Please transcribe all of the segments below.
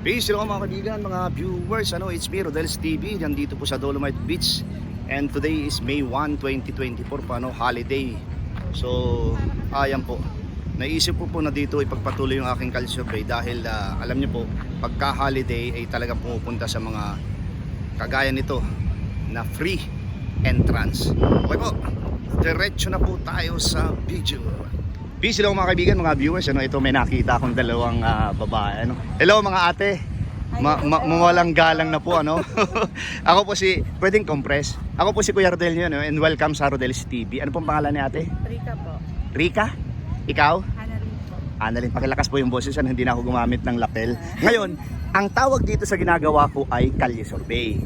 Peace hello mga kaibigan, mga viewers. Ano, it's me, Rodel's TV. Nandito po sa Dolomite Beach. And today is May 1, 2024. Paano, holiday. So, ayan po. Naisip ko po na dito ipagpatuloy yung aking survey dahil ah, alam niyo po, pagka holiday ay talagang pumupunta sa mga kagaya nito na free entrance. Okay po, diretso na po tayo sa video. Peace hello mga kaibigan, mga viewers. Ano, ito may nakita akong dalawang ah, babae. Ano. Hello mga ate. Ma ma mawalang galang na po ano. ako po si pwedeng compress. Ako po si Kuya Rodel yun, ano, and welcome sa Rodel's TV. Ano pong pangalan ni ate? Rika po. Rika? Ikaw? Rin po. Annalyn, pakilakas po yung boses ano, hindi na ako gumamit ng lapel. Ngayon, ang tawag dito sa ginagawa ko ay kalye survey.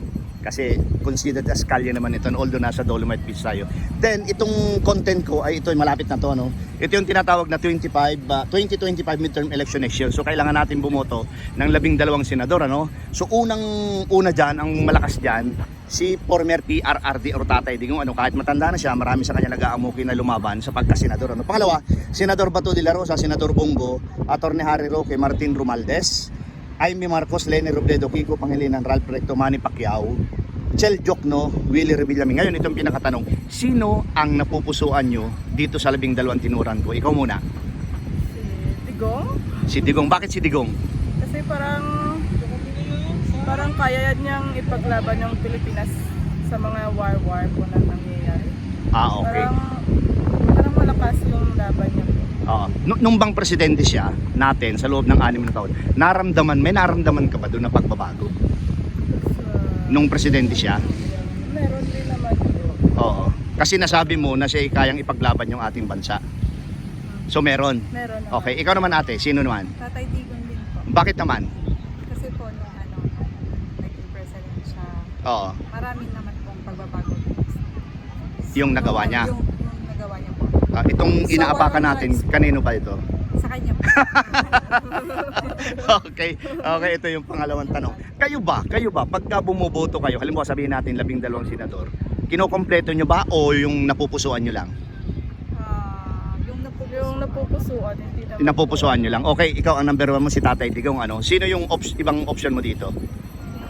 Kasi considered as kalye naman ito, although nasa Dolomite Beach tayo. Then, itong content ko ay ito, malapit na to, ano? Ito yung tinatawag na 25, uh, 2025 midterm election next year. So, kailangan natin bumoto ng labing dalawang senador, ano? So, unang-una dyan, ang malakas dyan, si former PRRD or Tatay Digong, ano? Kahit matanda na siya, marami sa kanya nag-aamuki na lumaban sa pagka-senador, ano? Pangalawa, Senador Bato de la Rosa, Senador Bongo, Atty. Harry Roque, Martin Romaldes, Jaime Marcos, Lene Robredo, Kiko Pangilinan, Ralph Recto, Manny Pacquiao, Chel Jokno, Willie Revillame. Ngayon, itong pinakatanong, sino ang napupusuan nyo dito sa labing dalawang tinuran ko? Ikaw muna. Si Digong. Si Digong. Bakit si Digong? Kasi parang parang kaya yan niyang ipaglaban yung Pilipinas sa mga war-war po na nangyayari. Ah, okay. Parang parang malakas yung laban niya. Oo. Nung- nung bang presidente siya natin sa loob ng anim na taon, naramdaman, may naramdaman ka ba doon na pagbabago? Nung presidente siya? meron din naman po. Oo. Kasi nasabi mo na siya ay kayang ipaglaban yung ating bansa. So meron. Meron naman. Okay, ikaw naman ate, sino naman? Tatay Digong din po. Bakit naman? Kasi po nung ano, naging president siya, Oo. marami naman pong pagbabago. Yung nagawa niya. Yung, yung nagawa niya po. Ah, itong So, inaapakan natin, naman- kanino ba ito? Sa kanya po. okay, okay, ito yung pangalawang tanong. Kayo ba, kayo ba, pagka bumoboto kayo, halimbawa sabihin natin labing dalawang senador, kinokompleto nyo ba o yung napupusuan nyo lang? Ah, yung, napu- yung napupusuan, hindi naman. Napupusuan nyo lang. Okay, ikaw ang number one mo si Tatay Digong, ano? Sino yung ops- ibang option mo dito?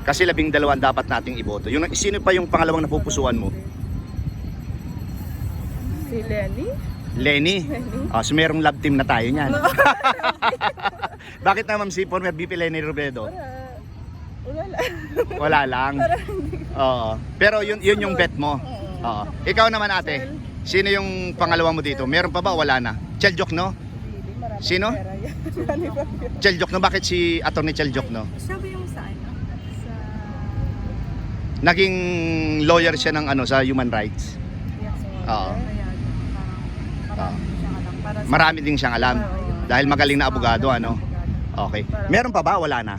Kasi labing dalawang dapat nating iboto. Yung, sino pa yung pangalawang napupusuan mo? Si Lenny? Lenny. Lenny? Ah, so merong love team na tayo niyan. Bakit naman si former VP Lenny Robredo? Wala. Wala lang. Wala lang. Oo. Pero yun, yun yung bet mo. Oo. Ikaw naman ate, sino yung pangalawa mo dito? Meron pa ba? o Wala na. Cheljok no? Sino? Cheljok no? Bakit si Atty. Cheljok no? Sabi yung sa ano? Sa... Naging lawyer siya ng ano sa human rights. Oo. Marami siyang alam. Para sa- Marami ding siyang alam. Oo, yun. Dahil magaling na abogado ano. Okay. Meron pa ba? Wala na.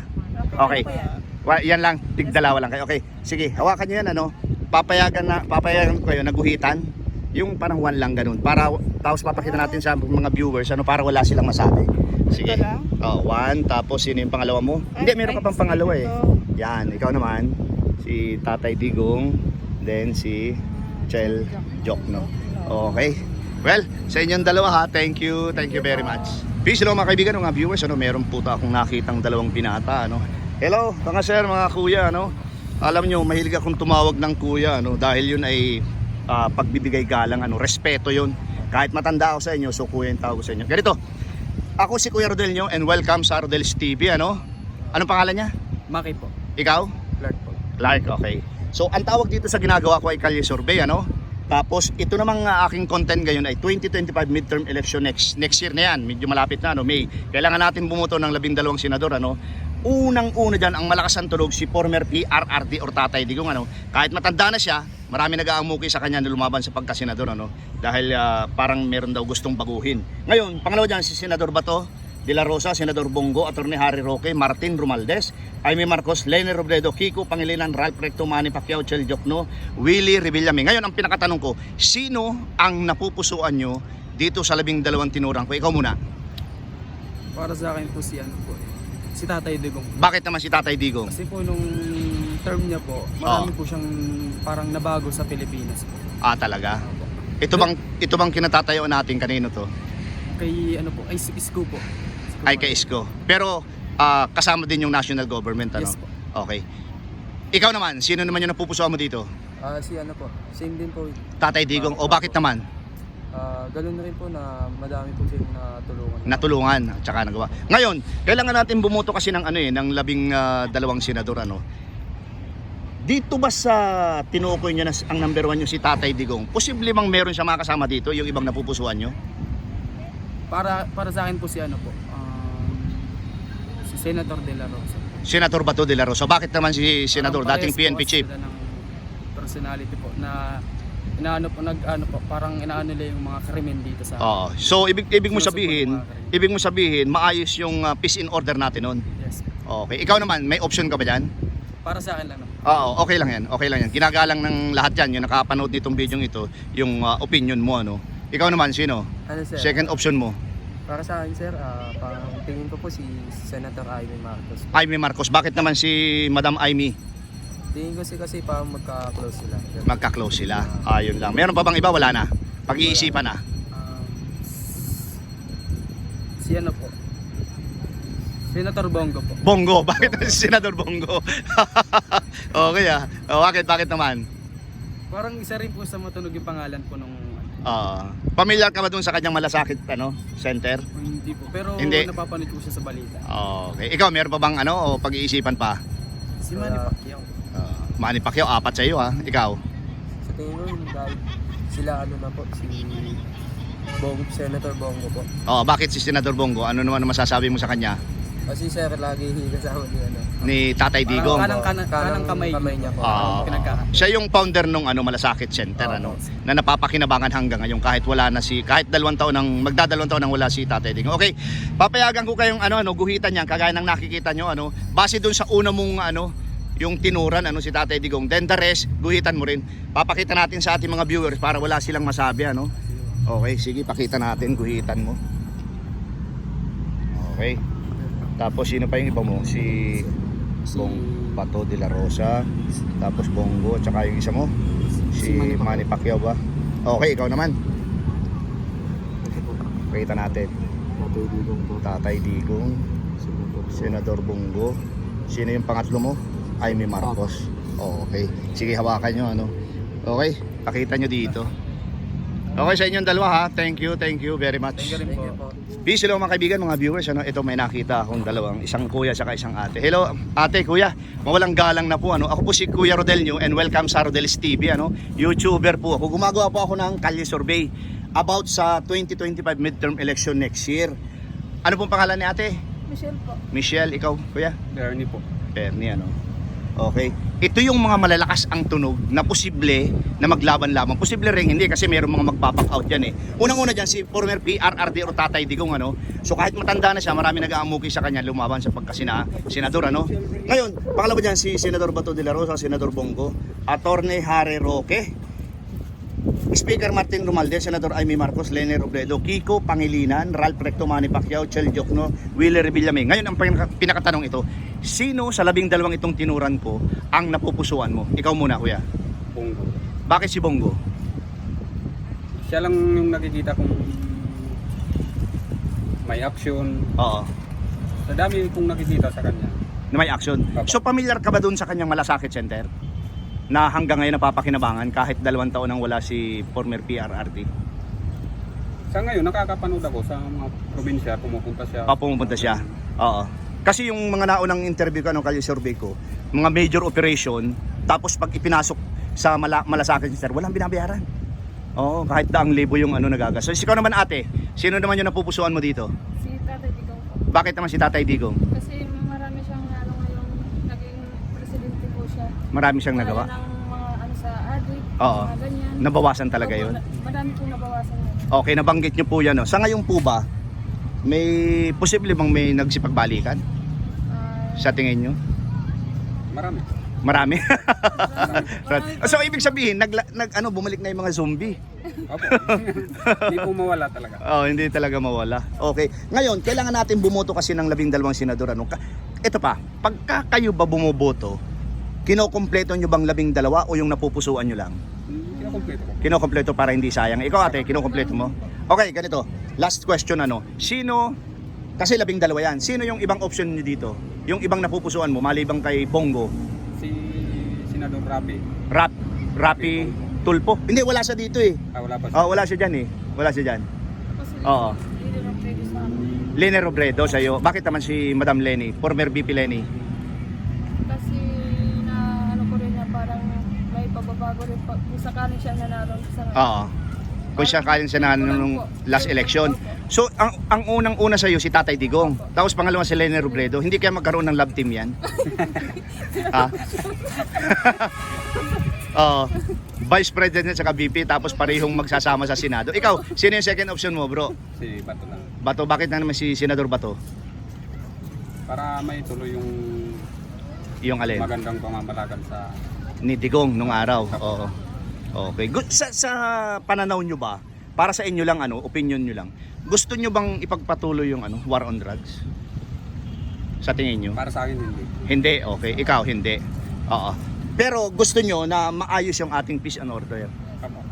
Okay. Ano po yan? Wa- yan lang, tigdalawa lang kayo. Okay, sige, hawakan nyo yan ano. Papayagan na, papayagan ko kayo, naguhitan. Yung parang one lang ganun. Para, tapos papakita natin sa mga viewers, ano, para wala silang masabi. Sige. Ito lang? Oh, one, tapos sino yung pangalawa mo? Ay, Hindi, meron ka pang pangalawa eh. ito. Yan, ikaw naman. Si Tatay Digong, then si Chel Jokno. Okay. Well, sa inyong dalawa ha, thank you, thank you very much. Peace hello mga kaibigan, mga viewers, ano, meron po ta akong nakitang dalawang binata, ano. Hello, mga sir, mga kuya, ano. Alam nyo, mahilig akong tumawag ng kuya, ano, dahil yun ay ah, pagbibigay galang, ano, respeto yun. Kahit matanda ako sa inyo, so kuya yung tawag sa inyo. Ganito, ako si Kuya Rodel nyo and welcome sa Rodel's TV, ano. Anong pangalan niya? Maki po. Ikaw? Clark po. Clark, okay. So, ang tawag dito sa ginagawa ko ay Kalye Survey, ano? Tapos, ito namang uh, aking content ngayon ay 2025 midterm election next next year na yan. Medyo malapit na, ano, May. Kailangan natin bumuto ng labindalawang senador, ano? Unang-una dyan, ang malakas ang tulog si former PRRD or Tatay Digong, ano? Kahit matanda na siya, marami nag-aamuki sa kanya na lumaban sa pagkasenador, ano? Dahil ah, parang meron daw gustong baguhin. Ngayon, pangalawa dyan, si Senador Bato, De La Rosa, Senador Bongo, Atty. Harry Roque, Martin Romaldes, Jaime Marcos, Lene Robredo, Kiko Pangilinan, Ralph Recto, Manny Pacquiao, Chel Jokno, Willie Revillame. Ngayon, ang pinakatanong ko, sino ang napupusuan nyo dito sa labing dalawang tinurang ko? Ikaw muna. Para sa akin po si ano po. Si Tatay Digong. Bakit naman si Tatay Digong? Kasi po nung term niya po, marami po siyang parang nabago sa Pilipinas po. Ah, talaga? Opo. Ito bang, ito bang kinatatayuan natin kanino to? Kay ano po, ay Isko po. Ay po. kay Isko. Pero ah, kasama din yung national government, ano? Yes po. Okay. Ikaw naman, sino naman yung napupusuan mo dito? Ah, si ano po, same din po. Tatay Digong. O bakit naman? Ah, ganun na rin po na madami po silang natulungan. Natulungan at saka nagawa. Ngayon, kailangan natin bumuto kasi ng ano eh, ng labing ah, dalawang senador ano. Dito ba sa tinukoy niya na ang number one yung si Tatay Digong? Posible bang meron siya makasama dito, yung ibang napupusuan nyo? Para para sa akin po si ano po, Senator De La Rosa. Senator Bato de la Rosa. Bakit naman si Senador, Parang dating PNP chief? sila ng personality po na inaano po nag ano po parang inaano nila yung mga krimen dito sa Oo. So, ibig, ibig mo Sinusupport sabihin, yung mga krimen. ibig mo sabihin, maayos yung ah, peace in order natin nun. Yes. Okay. Ikaw naman, may option ka ba dyan? Para sa akin lang naman. Oo, okay lang yan. Okay lang yan. Ginagalang ng lahat yan, yung nakapanood nitong video ito, yung ah, opinion mo, ano. Ikaw naman, sino? Ano sir? Second option mo. Para sa akin sir, ah, parang tingin ko po si Senator Amy Marcos. Amy Marcos. Bakit naman si Madam Amy? Tingin ko si kasi parang magka-close sila. Magka-close sila. Ayun lang. Meron pa bang iba? Wala na. Pag-iisipan na. Um, si ano po? Senator Bongo po. Bongo. Bakit si Senador Bongo? okay ah. Oh, bakit? Bakit naman? Parang isa rin po sa matunog yung pangalan po nung Ah, pamilyar ka ba dun sa kanyang malasakit ano, center? hindi po. Pero Hindi. napapanood ko siya sa balita. Okay. Ikaw, meron pa bang ano o pag-iisipan pa? Si Manny. Pacquiao. Uh, Manny Pacquiao, apat sa iyo ha. Ikaw. Sa tingin ko dahil sila ano na po, si Bong, Senator Bongo po. Oh, bakit si Senador Bongo? Ano naman ang masasabi mo sa kanya? Kasi sir, lagi kasama ni ano. Ni Tatay Digong. Kanang, kanang, kanang kamay, kamay niya po. Ah. Pinagka- Siya yung founder nung ano Malasakit Center Oo. ano na napapakinabangan hanggang ngayon kahit wala na si kahit dalawang taon nang magdadalawang taon nang wala si Tatay Digong. Okay, papayagan ko kayong ano ano guhitan niyan kagaya ng nakikita nyo ano base doon sa una mong ano yung tinuran ano si Tatay Digong. Then the rest guhitan mo rin. Papakita natin sa ating mga viewers para wala silang masabi ano. Okay, sige pakita natin guhitan mo. Okay. Tapos sino pa yung iba mo? Si Bong Pato de la Rosa, tapos Bongo, tsaka yung isa mo, si Manny Pacquiao ba? Okay, ikaw naman. Pakita natin. Tatay Digong po. Tatay Digong, Senador Bongo. Sino yung pangatlo mo? Amy Marcos. Okay. Sige, hawakan nyo ano. Okay, pakita nyo dito. Okay sa inyong dalawa ha. Thank you, thank you very much. Thank you rin po. Peace hello mga kaibigan, mga viewers. Ano, ito may nakita akong dalawang, isang kuya saka isang ate. Hello, ate, kuya. Mawalang galang na po. Ano. Ako po si Kuya Rodelio and welcome sa Rodel's TV. Ano. YouTuber po ako. Gumagawa po ako ng kalye survey about sa 2025 midterm election next year. Ano pong pangalan ni ate? Michelle po. Michelle, ikaw, kuya? Bernie po. Perni, ano? Okay. Ito yung mga malalakas ang tunog na posible na maglaban lamang. Posible rin hindi kasi mayroong mga magpapak out yan eh. Unang-una dyan si former PRRD o Tatay Digong ano. So kahit matanda na siya, marami nag-aamuki sa kanya lumaban sa pagkasina senador ano. Ngayon, pangalawa dyan si Senador Bato de la Rosa, Senador Bongo, Attorney Harry Roque, Speaker Martin Romualdez, Senador Amy Marcos, Lene Robredo, Kiko Pangilinan, Ralph Recto Manny Pacquiao, Chel Jokno, Willie Revillame. Ngayon ang pinaka- pinakatanong ito, sino sa labing dalawang itong tinuran ko ang napupusuan mo? Ikaw muna kuya. Bongo. Bakit si Bongo? Siya lang yung nakikita kong may action. Oo. Sa dami kong nakikita sa kanya. Na may action. So pamilyar ka ba dun sa kanyang malasakit center? Na hanggang ngayon napapakinabangan kahit dalawang taon nang wala si former PRRT. Sa ngayon, nakakapanood ako sa mga probinsya, pumupunta siya. Ah, pumupunta siya. Oo. Kasi yung mga naunang interview ko, ano, kayo survey ko, mga major operation, tapos pag ipinasok sa mala, malasakit center, walang binabayaran. Oo, kahit daang libo yung ano nagagastos. So, ikaw naman ate, sino naman yung napupusuan mo dito? Si Tatay Digong. Bakit naman si Tatay Digong? Kasi marami siyang ano ngayong naging presidente po siya. Marami siyang nagawa. Ng mga ano sa addict, Oo. mga ganyan. Nabawasan talaga Opo, yun. na- Marami po nabawasan yun. Okay, nabanggit niyo po yan. No? Sa ngayon po ba, may posible bang may nagsipagbalikan Ah, sa tingin nyo? Marami. Marami. marami so ibig sabihin, nag, nag ano bumalik na yung mga zombie. Opo. Hindi po mawala talaga. Oh, hindi talaga mawala. Okay. Ngayon, kailangan natin bumoto kasi ng labing dalawang senador. Ano? Ka- Ito pa, pagka kayo ba bumoboto, kinokompleto nyo bang labing dalawa o yung napupusuan nyo lang? Kinakompleto ko. Kinokompleto para hindi sayang. Ikaw ate, kinokompleto mo? Okay, ganito. Last question ano. Sino Kasi labing dalawa yan. Sino yung ibang option niyo dito? Yung ibang napupusuan mo, malibang kay Bongo, Si Senador Rapi. Rap, Rapi, Tulpo. Hindi, wala siya dito eh. Ah, wala pa siya. Oh, wala siya dyan eh. Wala siya dyan. Oo. Lenny Robredo sa'yo. Bakit naman si Madam Lenny? Former VP Lenny. Kasi na ano ko rin na parang may pagbabago rin pa, kung sakaling siya nanalo sa Oo. Kung siya kalin siya na nung last election. So, ang, ang unang-una sa'yo si Tatay Digong. Tapos pangalawa si Lenny Robredo. Hindi kaya magkaroon ng love team yan? ha? Oo. Vice President at VP tapos parehong magsasama sa Senado. Ikaw, sino yung second option mo, bro? Si Bato lang. Bato, bakit na naman si Senador Bato? Para may tuloy yung Yung alin? magandang pamamalakad sa Ni Digong nung araw. Oo. Okay. Good. Sa, sa pananaw nyo ba, para sa inyo lang, ano, opinion nyo lang, gusto nyo bang ipagpatuloy yung ano, war on drugs? Sa tingin nyo? para sa akin hindi. Hindi, okay. Ikaw, hindi. Oo. Pero gusto nyo na maayos yung ating peace and order. Kapo.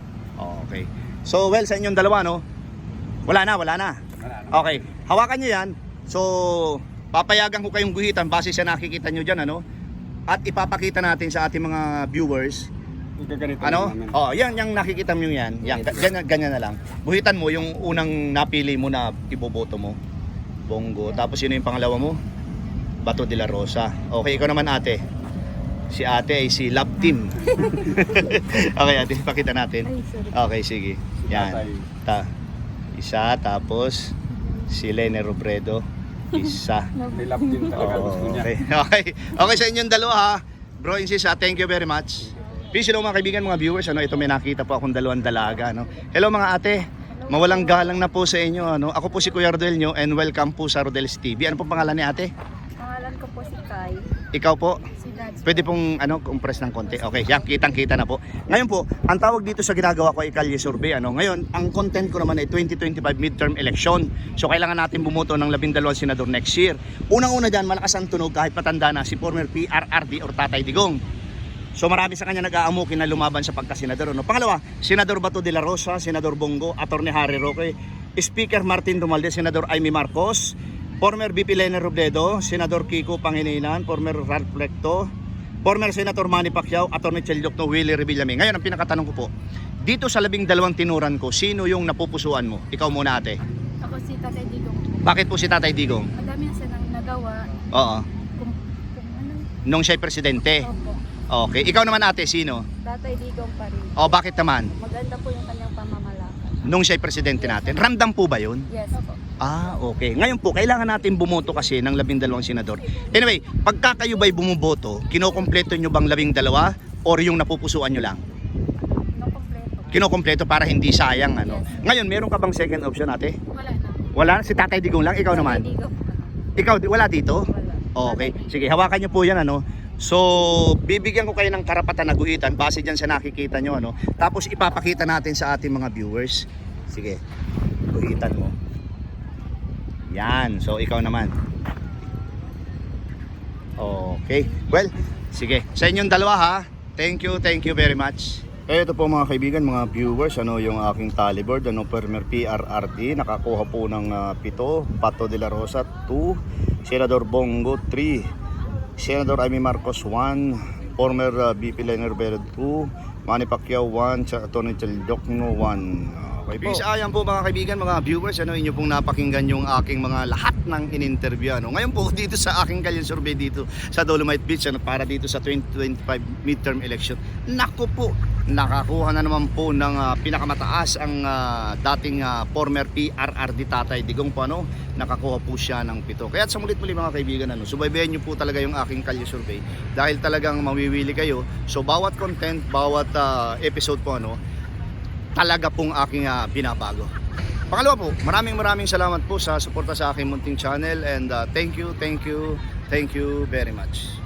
Okay. So, well, sa inyong dalawa, no? Wala na, wala na. Wala na. Okay. Hawakan nyo yan. So, papayagan ko kayong guhitan base sa nakikita nyo dyan, ano? At ipapakita natin sa ating mga viewers. Igaganito Ano? namin. Oh, yan, yung nakikita mo yan. Yan, ga- ganyan, ganyan na lang. Guhitan mo yung unang napili mo na iboboto mo. Bongo. Tapos sino yung pangalawa mo? Bato de la Rosa. Okay, ikaw naman ate. Si ate ay si Love Team. okay, ate, pakita natin. Sorry. Okay, sige. Yan. Ta isa, tapos si Lene Robredo. Isa. May love din talaga gusto niya. okay. okay. Okay sa inyong dalawa ha. Bro and sis ha, thank you very much. Peace hello mga kaibigan, mga viewers. Ano, ito may nakita po akong dalawang dalaga. No? Hello mga ate. Mawalang galang na po sa inyo. Ano? Ako po si Kuya Rodel nyo and welcome po sa Rodel's TV. Ano po pangalan ni ate? Pangalan ko po si Kai, Ikaw po? si Dads. Pwede pong ano, compress ng konti. Okay, yan, kitang-kita na po. Ngayon po, ang tawag dito sa ginagawa ko ay Kalye Survey. Ano? Ngayon, ang content ko naman ay 2025 midterm election. So, kailangan natin bumuto ng 12 senador next year. Unang-una dyan, malakas ang tunog kahit patanda na si former PRRD or Tatay Digong. So marami sa kanya nag-aamukin na lumaban sa pagkasenador. Ano? Pangalawa, Senador Bato de la Rosa, Senador Bongo, Attorney Harry Roque, Speaker Martin Romualdez, Senador Amy Marcos, former VP Lene Robledo, Senador Kiko Pangilinan, former Ralph Recto, former Senator Manny Pacquiao, Attorney Chelyok no Willie Revillame. Ngayon, ang pinakatanong ko po, dito sa labing dalawang tinuran ko, sino yung napupusuan mo? Ikaw muna ate. Ako si Tatay Digong. Bakit po si Tatay Digong? Madami ang sanang nagawa. Oo. Kung, kung ano, Nung siya'y presidente. opo. Okay. Ikaw naman ate, sino? Tatay Digong pa rin. O bakit naman? Maganda po yung kanyang pamamalakad. Nung siya'y presidente natin. Ramdam po ba yun? Yes, opo. Ah, okay. Ngayon po, kailangan natin bumoto kasi ng labing dalawang senador. Anyway, pagka kayo ba'y bumuboto, kinokompleto nyo bang labing dalawa or yung napupusuan nyo lang? No kompleto. Kinokompleto para hindi sayang, ano? Ngayon, meron ka bang second option, ate? Wala na. Wala? Si Tatay Digong lang? Ikaw naman? Tatay Digong. Ikaw, di- wala dito? Wala. Okay. Sige, hawakan nyo po yan, ano? So, bibigyan ko kayo ng karapatan na guhitan base dyan sa nakikita nyo, ano? Tapos ipapakita natin sa ating mga viewers. Sige, guhitan mo. Yan. So, ikaw naman. Okay. Well, sige. Sa inyong dalawa ha. Thank you, thank you very much. Ito po mga kaibigan, mga viewers, ano yung aking tallyboard, ano Permer PRRD, nakakuha po ng ah, pito, Pato de la Rosa 2, Senador Bongo 3, Senador Amy Marcos 1, former uh, BP Leonard Robredo 2, Manny Pacquiao 1, sa Atty. Chaldocno 1. Okay, peace. Ayan po mga kaibigan, mga viewers, ano inyo pong napakinggan yung aking mga lahat ng in-interview. Ano. Ngayon po dito sa aking kalye survey dito sa Dolomite Beach ano, para dito sa 2025 midterm election. Nako po, nakakuha na naman po ng ah, pinakamataas ang ah, dating ah, former PRRD Tatay Digong po ano, nakakuha po siya ng pito. Kaya sa mulit muli mga kaibigan, ano, subaybayan niyo po talaga yung aking kalye survey dahil talagang mawiwili kayo. So bawat content, bawat ah, episode po ano, talaga pong aking ah, binabago. Pangalawa po, maraming maraming salamat po sa suporta sa aking munting channel and ah, thank you, thank you, thank you very much.